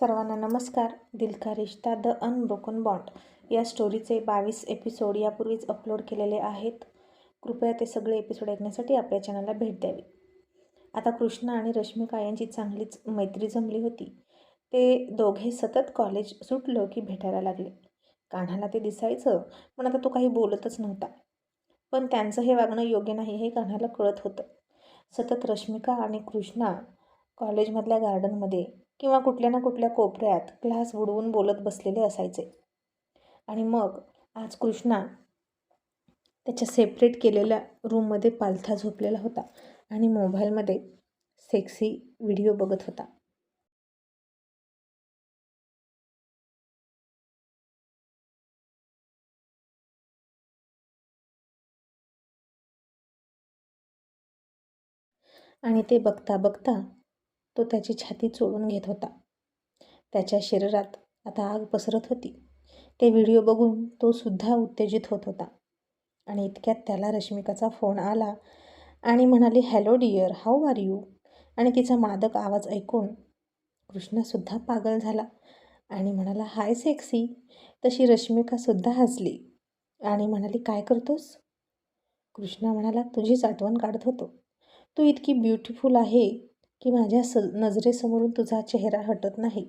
सर्वांना नमस्कार. Dil ka Rishta the unbroken bond या स्टोरीचे बावीस एपिसोड यापूर्वीच अपलोड केलेले आहेत. कृपया ते सगळे एपिसोड ऐकण्यासाठी आपल्या चॅनलला भेट द्यावी. आता कृष्णा आणि रश्मिका यांची चांगलीच मैत्री जमली होती. ते दोघे सतत कॉलेज सुटलं की भेटायला लागले. कान्हाला ते दिसायचं पण आता तो काही बोलतच नव्हता. पण त्यांचं हे वागणं योग्य नाही हे कान्हाला कळत होतं. सतत रश्मिका आणि कृष्णा कॉलेजमधल्या गार्डनमध्ये किंवा कुठल्या ना कुठल्या कोपऱ्यात क्लास बुडवून बोलत बसलेले असायचे. आणि मग आज कृष्णा त्याच्या सेपरेट केलेल्या रूममध्ये पालथा झोपलेला होता आणि मोबाईलमध्ये सेक्सी व्हिडिओ बघत होता. आणि ते बघता बघता तो त्याची छाती चोळून घेत होता. त्याच्या शरीरात आता आग पसरत होती. ते व्हिडिओ बघून तो सुद्धा उत्तेजित होत होता. आणि इतक्यात त्याला रश्मिकाचा फोन आला आणि म्हणाली hello dear how are you आणि तिचा मादक आवाज ऐकून कृष्णासुद्धा पागल झाला आणि म्हणाला हाय सेक्सी तशी रश्मिकासुद्धा हसली आणि म्हणाली काय करतोस? कृष्णा म्हणाला तुझीच आठवण काढत होतो. तू इतकी ब्युटिफुल आहे. की माझ्या स नजरेसमोरून तुझा चेहरा हटत नाही.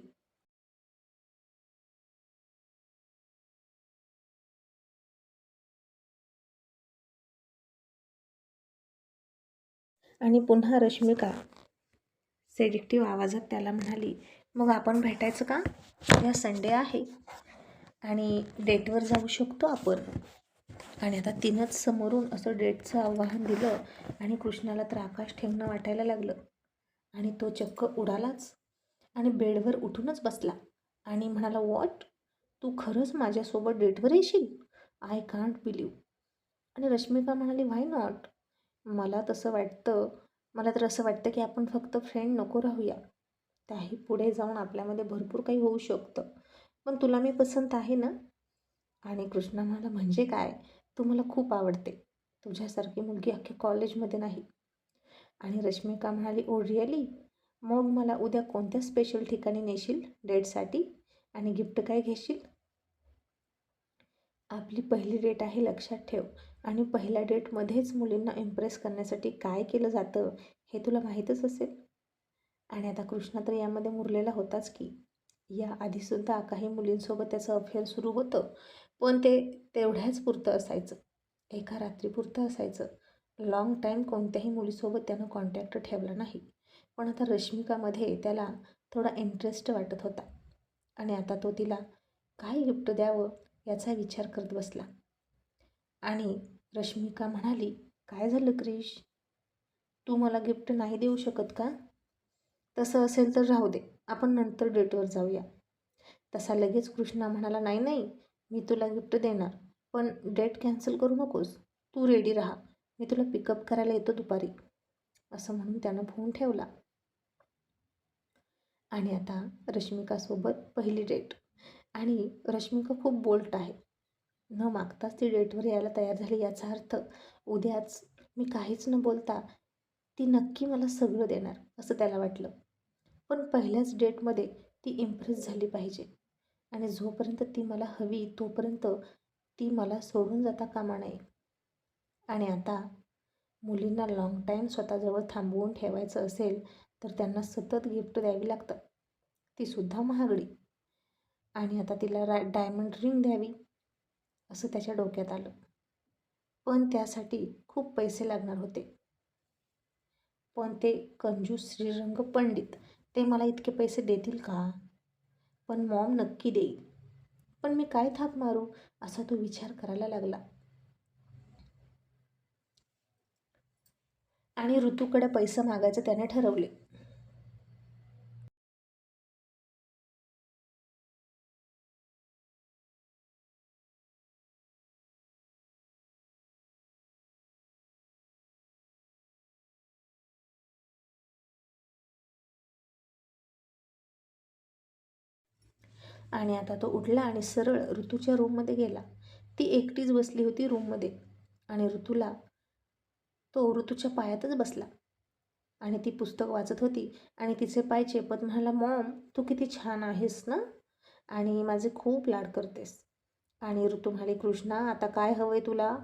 आणि पुन्हा रश्मिका सेडिक्टिव्ह आवाजात त्याला म्हणाली मग आपण भेटायचं का? या संडे आहे आणि डेटवर जाऊ शकतो आपण. आणि आता तिनंच समोरून असं डेटचं आव्हान दिलं आणि कृष्णाला तर आकाश ठेवणं वाटायला लागलं. आणि तो चक्क उडालाच आणि बेडवर उठूनच बसला आणि म्हणाला वॉट? तू खरंच माझ्यासोबत डेटवर येशील? आय कांट बिलीव आणि रश्मिका म्हणाली व्हाय नॉट मला तसं वाटतं मला तर असं वाटतं की आपण फक्त फ्रेंड नको राहूया. त्याही पुढे जाऊन आपल्यामध्ये भरपूर काही होऊ शकतं. पण तुला मी पसंत आहे ना? आणि कृष्णा म्हणाला म्हणजे काय? तू मला खूप आवडते. तुझ्यासारखी मुलगी अख्ख्या कॉलेजमध्ये नाही. आणि रश्मिका म्हणाली ओ रिअली? मग मला उद्या कोणत्या स्पेशल ठिकाणी नेशील? डेटसाठी? आणि गिफ्ट काय घेशील? आपली पहिली डेट आहे लक्षात ठेव. आणि पहिल्या डेटमध्येच मुलींना इम्प्रेस करण्यासाठी काय केलं जातं हे तुला माहीतच असेल. आणि आता कृष्णा तर यामध्ये मुरलेला होताच की. या आधीसुद्धा काही मुलींसोबत त्याचं अफेअर सुरू होतं पण ते तेवढ्याच पुरतं असायचं. एका रात्रीपुरतं असायचं. लाँग टाईम कोणत्याही मुलीसोबत त्यानं कॉन्टॅक्ट ठेवला नाही. पण आता रश्मिकामध्ये त्याला थोडा इंटरेस्ट वाटत होता. आणि आता तो तिला काय गिफ्ट द्यावं याचा विचार करत बसला. आणि रश्मिका म्हणाली काय झालं क्रिश? तू मला गिफ्ट नाही देऊ शकत का? तसं असेल तर राहू दे. आपण नंतर डेटवर जाऊया. तसा लगेच कृष्णा म्हणाला नाही नाही मी तुला गिफ्ट देणार पण डेट कॅन्सल करू नकोस. तू रेडी राहा. मी तुला पिकअप करायला येतो दुपारी. असं म्हणून त्यानं फोन ठेवला. आणि आता रश्मिकासोबत पहिली डेट आणि रश्मिका खूप बोल्ट आहे. न मागताच ती डेटवर यायला तयार झाली याचा अर्थ उद्याच मी काहीच न बोलता ती नक्की मला सगळं देणार असं त्याला वाटलं. पण पहिल्याच डेटमध्ये ती इम्प्रेस झाली पाहिजे. आणि जोपर्यंत ती मला हवी तोपर्यंत ती मला सोडून जाता कामा नये. आणि आता मुलींना लाँग टाईम स्वतःजवळ थांबवून ठेवायचं असेल तर त्यांना सतत गिफ्ट द्यावी लागतात तीसुद्धा महागडी. आणि आता तिला रा डायमंड रिंग द्यावी असं त्याच्या डोक्यात आलं. पण त्यासाठी खूप पैसे लागणार होते. पण ते कंजूस श्रीरंग पंडित ते मला इतके पैसे देतील का? पण मॉम नक्की देईल. पण मी काय थाप मारू असा तो विचार करायला लागला. आणि ऋतूकडे पैसे मागायचं त्याने ठरवले. आणि आता तो उठला आणि सरळ ऋतूच्या रूममध्ये गेला. ती एकटीच बसली होती रूममध्ये आणि ऋतूला तो ऋतूच्या पायातच बसला. आणि ती पुस्तक वाचत होती. आणि तिचे पाय चेपत म्हणाला मॉम तू किती छान आहेस ना? आणि माझे खूप लाड करतेस. आणि ऋतू म्हणाली कृष्णा आता काय हवं आहे तुला?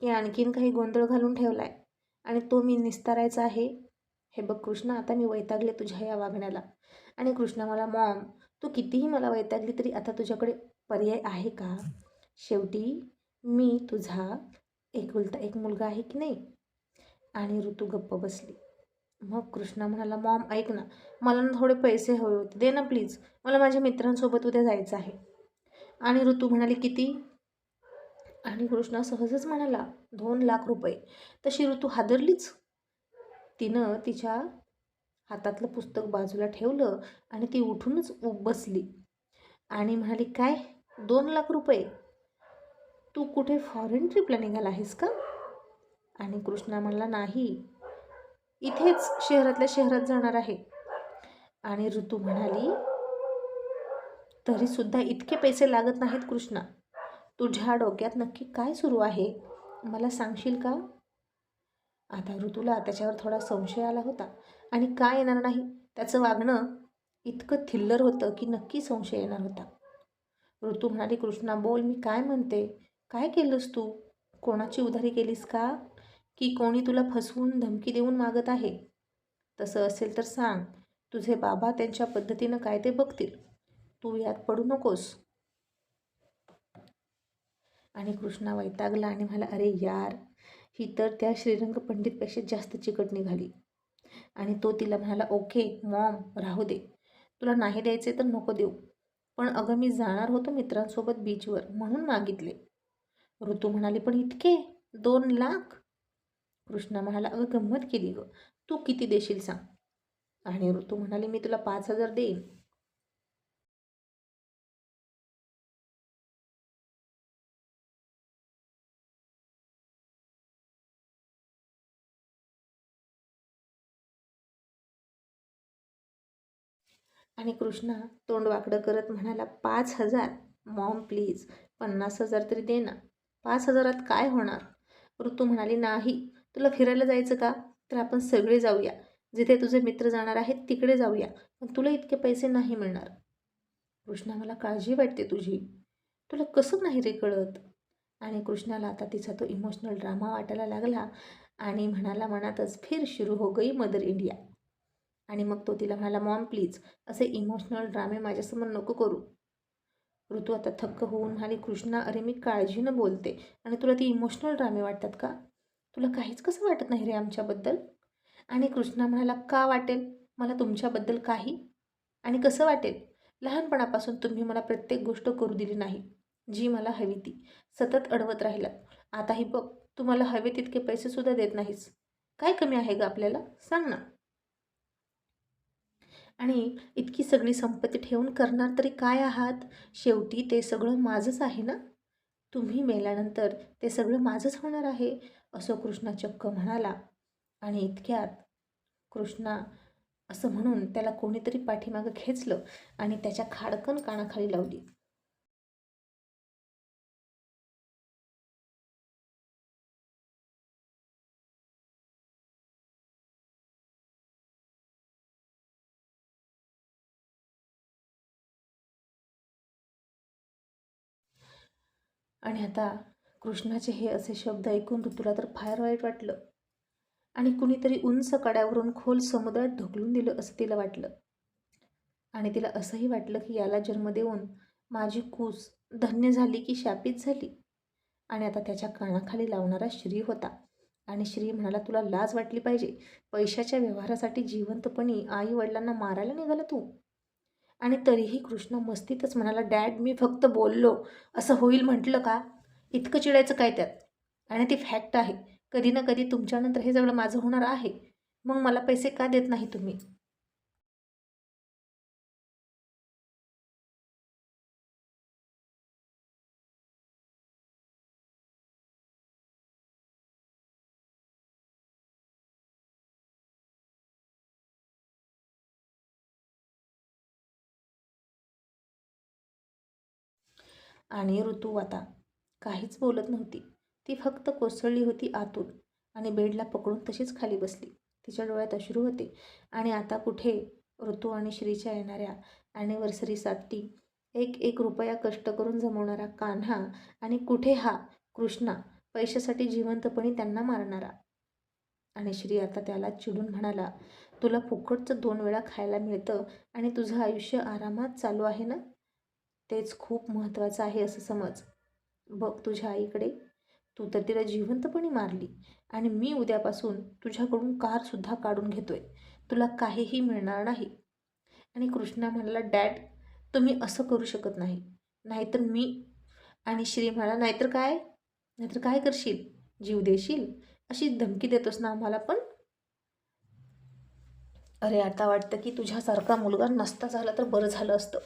की आणखीन काही गोंधळ घालून ठेवला आहे आणि तो मी निस्तारायचा आहे. हे बघ कृष्णा आता मी वैतागले तुझ्या या वागण्याला. आणि कृष्णा मला मॉम तू कितीही मला वैतागली तरी आता तुझ्याकडे पर्याय आहे का? शेवटी मी तुझा एकुलता एक मुलगा आहे की नाही? आणि ऋतू गप्प बसली. मग कृष्णा म्हणाला मॉम ऐक ना मला ना थोडे पैसे हवे होते. दे ना प्लीज. मला माझ्या मित्रांसोबत उद्या जायचं आहे. आणि ऋतू म्हणाली किती? आणि कृष्णा सहजच म्हणाला दोन लाख रुपये. तशी ऋतू हादरलीच. तिनं तिच्या हातातलं पुस्तक बाजूला ठेवलं आणि ती उठूनच उब बसली. आणि म्हणाली काय? दोन लाख रुपये? तू कुठे फॉरेन ट्रिपला निघाला आहेस का? आणि कृष्णा म्हणला नाही इथेच शहरातल्या शहरात जाणार आहे. आणि ऋतू म्हणाली तरीसुद्धा इतके पैसे लागत नाहीत कृष्णा. तुझ्या डोक्यात नक्की काय सुरू आहे? मला सांगशील का? आता ऋतूला त्याच्यावर थोडा संशय आला होता. आणि काय येणार नाही? त्याचं वागणं इतकं थिल्लर होतं की नक्की संशय येणार होता. ऋतू म्हणाली कृष्णा बोल मी काय म्हणते? काय केलंस तू? कोणाची उधारी केलीस का? की कोणी तुला फसवून धमकी देऊन मागत आहे? तसं असेल तर सांग तुझे बाबा त्यांच्या पद्धतीनं काय ते बघतील. तू यात पडू नकोस. आणि कृष्णा वैतागला आणि म्हणाला अरे यार ही तर त्या श्रीरंग पंडितपेक्षा जास्त चिकट निघाली. आणि तो तिला म्हणाला ओके मॉम राहू दे. तुला नाही द्यायचे तर नको देऊ. पण अगं मी जाणार होतो मित्रांसोबत बीचवर म्हणून मागितले. ऋतू म्हणाले पण इतके? दोन लाख? कृष्णा म्हणाला अगं गंमत केली ग. तू किती देशील सांग. आणि ऋतू म्हणाले मी तुला पाच हजार देईन. आणि कृष्णा तोंड वाकडं करत म्हणाला पाच हजार? Mom please. पन्नास हजार तरी दे ना. पाच हजारात काय होणार? ऋतू म्हणाली नाही. तुला फिरायला जायचं का? तर आपण सगळे जाऊया. जिथे तुझे मित्र जाणार आहेत तिकडे जाऊया. पण तुला इतके पैसे नाही मिळणार. कृष्णा मला काळजी वाटते तुझी. तुला कसं नाही रे कळत? आणि कृष्णाला आता तिचा तो इमोशनल ड्रामा वाटायला लागला आणि म्हणाला मनातच फिर सुरू हो गई मदर इंडिया. आणि मग तो तिला म्हणाला मॉम प्लीज असे इमोशनल ड्रामे माझ्यासमोर नको करू. ऋतू आता थक्क होऊन म्हणाली कृष्णा अरे मी काळजीनं बोलते. आणि तुला ती इमोशनल ड्रामे वाटतात का? तुला काहीच कसं वाटत नाही रे आमच्याबद्दल? आणि कृष्णा म्हणाला का वाटेल? मला तुमच्याबद्दल काही? आणि कसं वाटेल? लहानपणापासून तुम्ही मला प्रत्येक गोष्ट करू दिली नाही जी मला हवी ती. सतत अडवत राहिलात. आताही बघ तू मला हवे तितके पैसेसुद्धा देत नाहीस. काय कमी आहे ग आपल्याला? सांग ना. आणि इतकी सगळी संपत्ती ठेवून करणार तरी काय आहात? शेवटी ते सगळं माझंच आहे ना? तुम्ही मेल्यानंतर ते सगळं माझंच होणार आहे? असं कृष्णा चक्क म्हणाला. आणि इतक्यात कृष्णा असं म्हणून त्याला कोणीतरी पाठीमागं खेचलं आणि त्याच्या खाडकन कानाखाली लावली. आणि आता कृष्णाचे हे असे शब्द ऐकून ऋतूला तर फार वाईट वाटलं. आणि कुणीतरी उंच कड्यावरून खोल समुद्रात ढकलून दिलं असं तिला वाटलं. आणि तिला असंही वाटलं की याला जन्म देऊन माझी कूस धन्य झाली की शापित झाली. आणि आता त्याच्या कानाखाली लावणारा श्री होता. आणि श्री म्हणाला तुला लाज वाटली पाहिजे. पैशाच्या व्यवहारासाठी जिवंतपणी आई वडिलांना मारायला निघाला तू. आणि तरीही कृष्ण मस्तीतच म्हणाला डॅड मी फक्त बोललो. असं होईल म्हटलं का? इतकं चिडायचं काय त्यात? आणि ती फॅक्ट आहे कधी ना कधी तुमच्यानंतर हे सगळं माझं होणार आहे. मग मला पैसे का देत नाही तुम्ही? आणि ऋतू आता काहीच बोलत नव्हती. ती फक्त कोसळली होती आतून आणि बेडला पकडून तशीच खाली बसली. तिच्या डोळ्यात अश्रू होते आणि आता कुठे ऋतू आणि श्रीच्या येणाऱ्या ॲनिव्हर्सरीसाठी एक एक रुपया कष्ट करून जमवणारा कान्हा आणि कुठे हा कृष्णा? पैशासाठी जिवंतपणी त्यांना मारणारा. आणि श्री आता त्याला चिडून म्हणाला तुला फुकटचं दोन वेळा खायला मिळतं आणि तुझं आयुष्य आरामात चालू आहे ना? तेच खूप महत्त्वाचं आहे असं समज. बघ तुझ्या आईकडे. तू तर तिला जिवंतपणे मारली. आणि मी उद्यापासून तुझ्याकडून कारसुद्धा काढून घेतोय. तुला काहीही मिळणार नाही. आणि कृष्णा म्हणाला डॅड तुम्ही असं करू शकत नाही. नाहीतर मी आणि श्री म्हणाला नाहीतर काय? नाहीतर काय करशील? जीव देशील? अशी धमकी देतोस ना आम्हाला पण? अरे आता वाटतं की तुझ्यासारखा मुलगा नसता झाला तर बरं झालं असतं.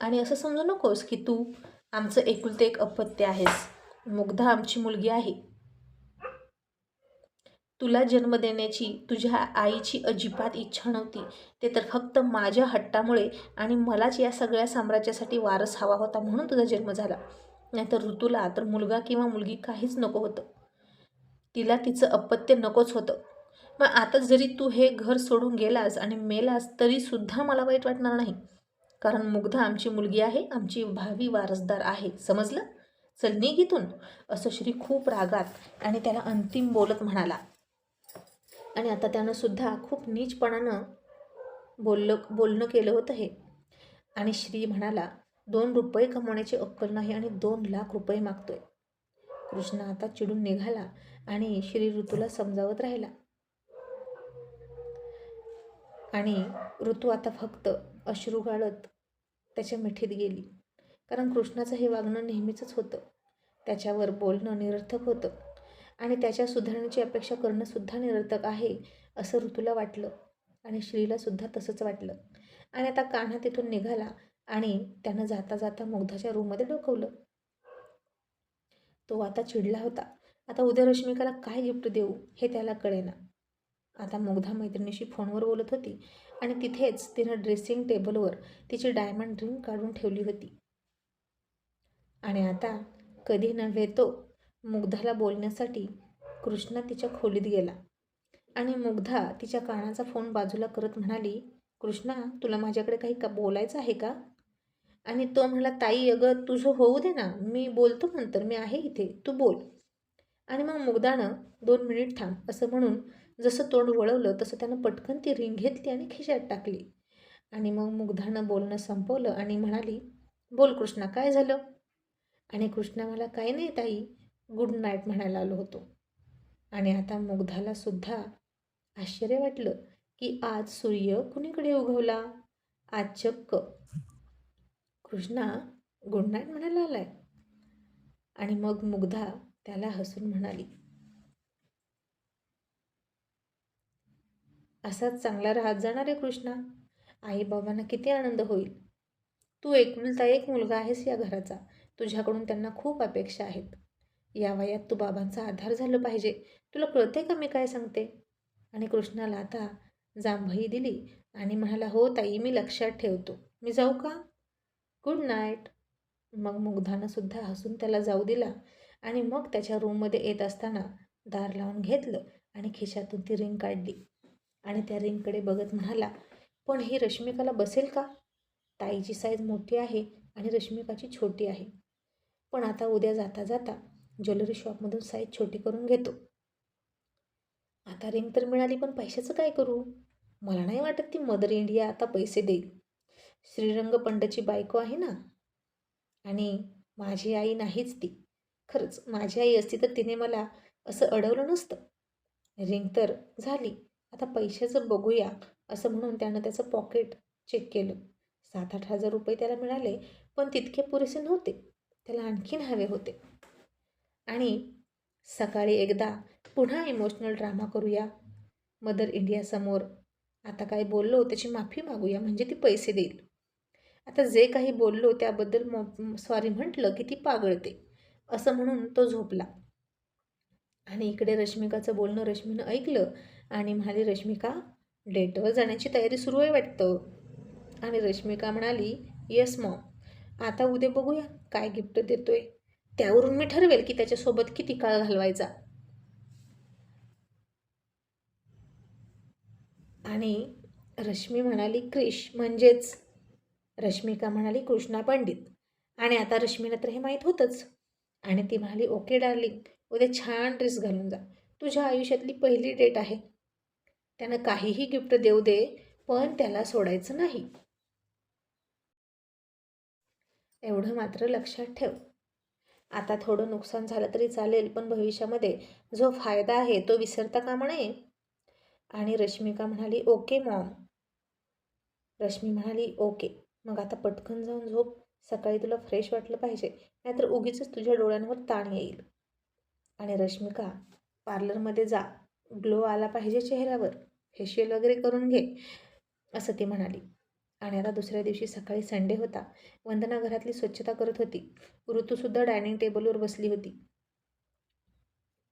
आणि असं समजू नकोस की तू आमचं एकुलते एक अपत्य आहेस. मुग्धा आमची मुलगी आहे. तुला जन्म देण्याची तुझ्या आईची अजिबात इच्छा नव्हती. ते तर फक्त माझ्या हट्टामुळे आणि मलाच या सगळ्या साम्राज्यासाठी वारस हवा होता म्हणून तुझा जन्म झाला. नाहीतर ऋतूला तर मुलगा किंवा मुलगी काहीच नको होतं. तिला तिचं अपत्य नकोच होतं. मग आता जरी तू हे घर सोडून गेलास आणि मेलास तरीसुद्धा मला वाईट वाटणार नाही. कारण मुग्धा आमची मुलगी आहे आमची भावी वारसदार आहे. समजलं? चल निघ इथून. असं श्री खूप रागात आणि त्याला अंतिम बोलत म्हणाला. आणि आता त्यानं सुद्धा खूप नीचपणानं बोललं बोलणं केलं होतं हे. आणि श्री म्हणाला दोन रुपये कमवण्याची अक्कल नाही आणि दोन लाख रुपये मागतोय. कृष्ण आता चिडून निघाला आणि श्री ऋतूला समजावत राहिला. आणि ऋतू आता फक्त अश्रू गाळत त्याच्या मिठीत गेली. कारण कृष्णाचं हे वागणं नेहमीचंच होतं. त्याच्यावर बोलणं निरर्थक होतं. आणि त्याच्या सुधारण्याची अपेक्षा करणंसुद्धा निरर्थक आहे असं ऋतूला वाटलं. आणि श्रीलासुद्धा तसंच वाटलं. आणि आता कान्हा तिथून निघाला आणि त्यानं जाता जाता मुग्धाच्या रूममध्ये डोकवलं. तो आता चिडला होता. आता उद्या रश्मिकाला काय गिफ्ट देऊ हे त्याला कळेना. आता मुग्धा मैत्रिणीशी फोनवर बोलत होती आणि तिथेच तिनं ड्रेसिंग टेबलवर तिची डायमंड रिंग काढून ठेवली होती. आणि आता कधी नव्हे तो मुग्धाला बोलण्यासाठी कृष्णा तिच्या खोलीत गेला आणि मुग्धा तिच्या कानाचा फोन बाजूला करत म्हणाली कृष्णा तुला माझ्याकडे काही का बोलायचं आहे का? आणि तो म्हणाला ताई अगं तुझं होऊ दे ना. मी बोलतो नंतर. मी आहे इथे. तू बोल. आणि मग मुग्धानं दोन मिनिट थांब असं म्हणून जसं तोंड वळवलं तसं त्यानं पटकन ती रिंग घेतली आणि खिशात टाकली. आणि मग मुग्धानं बोलणं संपवलं आणि म्हणाली बोल कृष्णा काय झालं? आणि कृष्णा मला काय नाही ताई गुड नाईट म्हणायला आलो होतो. आणि आता मुग्धाला सुद्धा आश्चर्य वाटलं की आज सूर्य कुणीकडे उगवला? आज चक्क. कृष्णा गुड नाईट म्हणायला आलाय. आणि मग मुग्धा त्याला हसून म्हणाली असाच चांगला राहत जाणार आहे कृष्णा. आई बाबांना किती आनंद होईल. तू एकुलता एक मुलगा आहेस या घराचा. तुझ्याकडून त्यांना खूप अपेक्षा आहेत. या वयात तू बाबांचा आधार झालं पाहिजे. तुला कळते का मी काय सांगते? आणि कृष्णाला आता जांभई दिली आणि म्हणाला हो ताई मी लक्षात ठेवतो. मी जाऊ का? Good night. मग मुग्धानं सुद्धा हसून त्याला जाऊ दिला आणि मग त्याच्या रूममध्ये येत असताना दार लावून घेतलं आणि खिशातून ती रिंग काढली. आणि त्या रिंगकडे बघत म्हणाला पण ही रश्मिकाला बसेल का? ताईची साईज मोठी आहे आणि रश्मिकाची छोटी आहे. पण आता उद्या जाता जाता ज्वेलरी शॉपमधून साईज छोटी करून घेतो. आता रिंग तर मिळाली पण पैशाचं काय करू? मला नाही वाटत ती मदर इंडिया आता पैसे देईल. श्रीरंग पंडची बायको आहे ना? आणि माझी आई नाहीच ती. खरंच माझी आई असती तर तिने मला असं अडवलं नसतं. रिंग तर झाली. आता पैशाचं बघूया असं म्हणून त्यानं त्याचं पॉकेट चेक केलं. सात आठ हजार रुपये त्याला मिळाले पण तितके पुरेसे नव्हते. त्याला आणखीन हवे होते. आणि सकाळी एकदा पुन्हा इमोशनल ड्रामा करूया. मदर इंडियासमोर आता काय बोललो त्याची माफी मागूया म्हणजे ती पैसे देईल. आता जे काही बोललो त्याबद्दल मो सॉरी म्हटलं की ती पागळते असं म्हणून तो झोपला. आणि इकडे रश्मिकाचं बोलणं रश्मीनं ऐकलं आणि म्हणाली रश्मिका डेटवर जाण्याची तयारी सुरू आहे वाटतं. आणि रश्मिका म्हणाली येस मॉम आता उद्या बघूया काय गिफ्ट देतोय. त्यावरून मी ठरवेल की त्याच्यासोबत किती काळ घालवायचा. आणि रश्मी म्हणाली क्रिश म्हणजेच? रश्मिका म्हणाली कृष्णा पंडित. आणि आता रश्मीला तर हे माहीत होतंच. आणि ती म्हणाली ओके डार्लिंग उद्या छान ड्रेस घालून जा. तुझ्या आयुष्यातली पहिली डेट आहे. त्यानं काहीही गिफ्ट देऊ दे पण त्याला सोडायचं नाही. एवढं मात्र लक्षात ठेव. आता थोडं नुकसान झालं तरी चालेल पण भविष्यामध्ये जो फायदा आहे तो विसरता कामा नये. आणि रश्मिका म्हणाली ओके मॉम. रश्मी म्हणाली ओके. मग आता पटकन जाऊन झोप. सकाळी तुला फ्रेश वाटलं पाहिजे नाहीतर उगीच तुझ्या डोळ्यांवर ताण येईल. आणि रश्मिका पार्लरमध्ये जा. ग्लो आला पाहिजे चेहऱ्यावर. फेशियल वगैरे करून घे असं ती म्हणाली. आणि आता दुसऱ्या दिवशी सकाळी संडे होता. वंदना घरातली स्वच्छता करत होती. ऋतूसुद्धा डायनिंग टेबलवर बसली होती.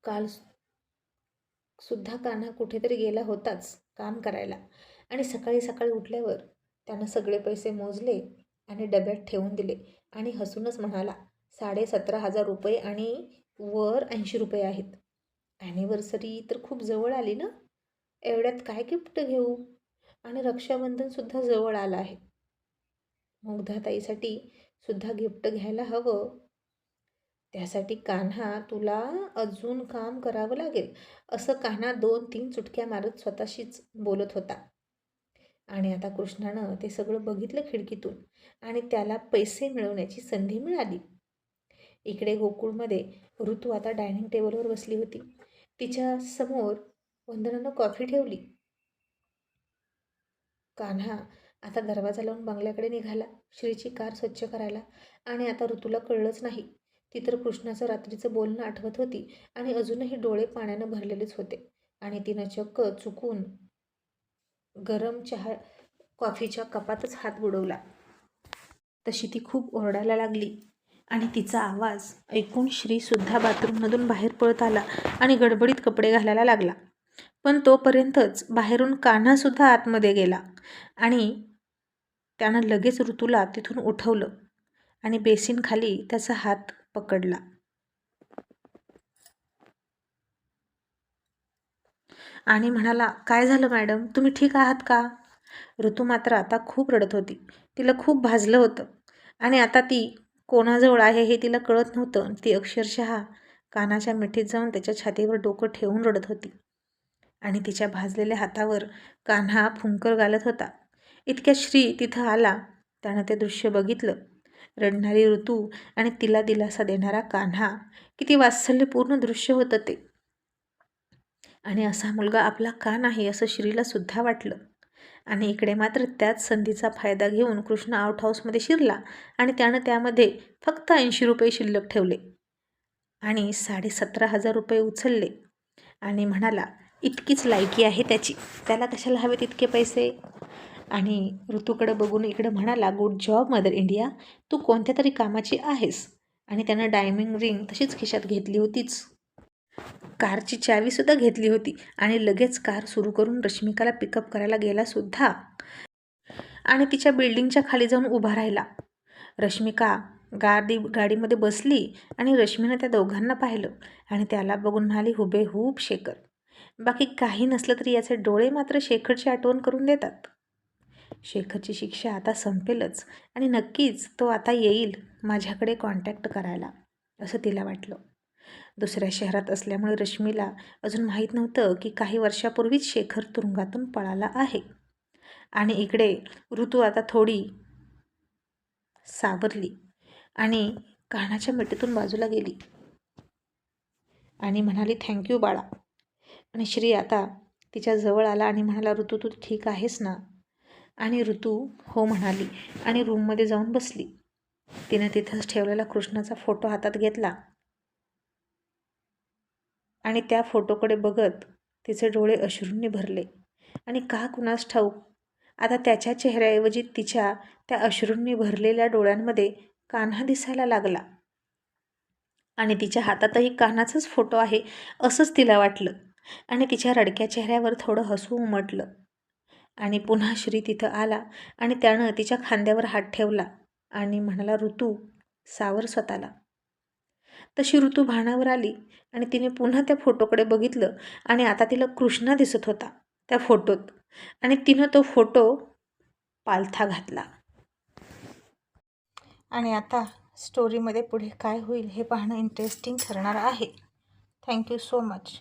काल सुद्धा कान्हा कुठेतरी गेला होताच काम करायला. आणि सकाळी सकाळी उठल्यावर त्यानं सगळे पैसे मोजले आणि डब्यात ठेवून दिले. आणि हसूनच म्हणाला साडे सतरा हजार रुपये आणि वर ऐंशी रुपये आहेत. ॲनिव्हर्सरी तर खूप जवळ आली ना? एवढ्यात काय गिफ्ट घेऊ? आणि रक्षाबंधनसुद्धा जवळ आलं आहे. मुग्धाताईसाठी सुद्धा गिफ्ट घ्यायला हवं. त्यासाठी कान्हा तुला अजून काम करावं लागेल. असं कान्हा दोन तीन चुटक्या मारत स्वतःशीच बोलत होता. आणि आता कृष्णानं ते सगळं बघितलं खिडकीतून आणि त्याला पैसे मिळवण्याची संधी मिळाली. इकडे गोकुळमध्ये ऋतू आता डायनिंग टेबलवर बसली होती. तिच्या समोर वंदनानं कॉफी ठेवली. कान्हा आता दरवाजा लावून बंगल्याकडे निघाला. श्रीची कार स्वच्छ करायला आणि आता ऋतूला कळलंच नाही. ती तर कृष्णाचं रात्रीचं बोलणं आठवत होती आणि अजूनही डोळे पाण्यानं भरलेलेच होते. आणि तिनं चक्क चुकून गरम चहा कॉफीच्या कपातच हात बुडवला. तशी ती खूप ओरडायला लागली आणि तिचा आवाज ऐकून श्रीसुद्धा बाथरूममधून बाहेर पळत आला आणि गडबडीत कपडे घालायला लागला. पण तोपर्यंतच बाहेरून कान्हासुद्धा आतमध्ये गेला आणि त्यानं लगेच ऋतूला तिथून उठवलं आणि बेसिनखाली त्याचा हात पकडला. आणि म्हणाला काय झालं मॅडम? तुम्ही ठीक आहात का? ऋतू मात्र आता खूप रडत होती. तिला खूप भाजलं होतं आणि आता ती कोणाजवळ आहे हे तिला कळत नव्हतं. ती अक्षरशः कानाच्या मिठीत जाऊन त्याच्या छातीवर डोकं ठेवून रडत होती. आणि तिच्या भाजलेल्या हातावर कान्हा फुंकर घालत होता. इतक्या श्री तिथं आला त्यानं ते दृश्य बघितलं. रडणारी ऋतू आणि तिला दिलासा देणारा कान्हा किती वात्सल्यपूर्ण दृश्य होतं ते. आणि असा मुलगा आपला का नाही असं श्रीला सुद्धा वाटलं. आणि इकडे मात्र त्याच संधीचा फायदा घेऊन कृष्ण आउट हाऊसमध्ये शिरला आणि त्यानं त्यामध्ये फक्त ऐंशी रुपये शिल्लक ठेवले. आणि साडेसतरा हजार रुपये उचलले. आणि म्हणाला इतकीच लायकी आहे त्याची. त्याला कशाला हवेत इतके पैसे? आणि ऋतूकडं बघून इकडं म्हणाला गुड जॉब मदर इंडिया तू कोणत्या तरी कामाची आहेस? आणि त्यानं डायमिंग रिंग तशीच खिशात घेतली होतीच. कारची चावीसुद्धा घेतली होती आणि लगेच कार सुरू करून रश्मिकाला पिकअप करायला गेलासुद्धा आणि तिच्या बिल्डिंगच्या खाली जाऊन उभा राहिला. रश्मिका गाडी गाडीमध्ये बसली आणि रश्मीनं त्या दोघांना पाहिलं आणि त्याला बघून म्हणाली हुबेहूब शेखर. बाकी काही नसलं तरी याचे डोळे मात्र शेखरची आठवण करून देतात. शेखरची शिक्षा आता संपेलच आणि नक्कीच तो आता येईल माझ्याकडे कॉन्टॅक्ट करायला असं तिला वाटलं. दुसऱ्या शहरात असल्यामुळे रश्मीला अजून माहीत नव्हतं की काही वर्षापूर्वीच शेखर तुरुंगातून पळाला आहे. आणि इकडे ऋतू आता थोडी सावरली आणि कानाच्या मिठीतून बाजूला गेली. आणि म्हणाली थँक्यू बाळा आणि श्री आता तिच्या जवळ आला आणि म्हणाला ऋतू तू ठीक आहेस ना? आणि ऋतू हो म्हणाली आणि रूममध्ये जाऊन बसली. तिने तिथंच ठेवलेला कृष्णाचा फोटो हातात घेतला आणि त्या फोटोकडे बघत तिचे डोळे अश्रूंनी भरले. आणि का कुणास ठाऊक? आता त्याच्या चेहऱ्याऐवजी तिच्या त्या अश्रूंनी भरलेल्या डोळ्यांमध्ये कान्हा दिसायला लागला. आणि तिच्या हातातही कान्हाचाच फोटो आहे असंच तिला वाटलं. आणि तिच्या रडक्या चेहऱ्यावर थोडं हसू उमटलं. आणि पुन्हा श्री तिथं आला आणि त्यानं तिच्या खांद्यावर हात ठेवला आणि म्हणाला ऋतू सावर स्वतःला. तशी ऋतू भानावर आली आणि तिने पुन्हा त्या फोटोकडे बघितलं आणि आता तिला कृष्णा दिसत होता त्या फोटोत. आणि तिनं तो फोटो पालथा घातला. आणि आता स्टोरीमध्ये पुढे काय होईल हे पाहणं इंटरेस्टिंग ठरणार आहे. Thank you so much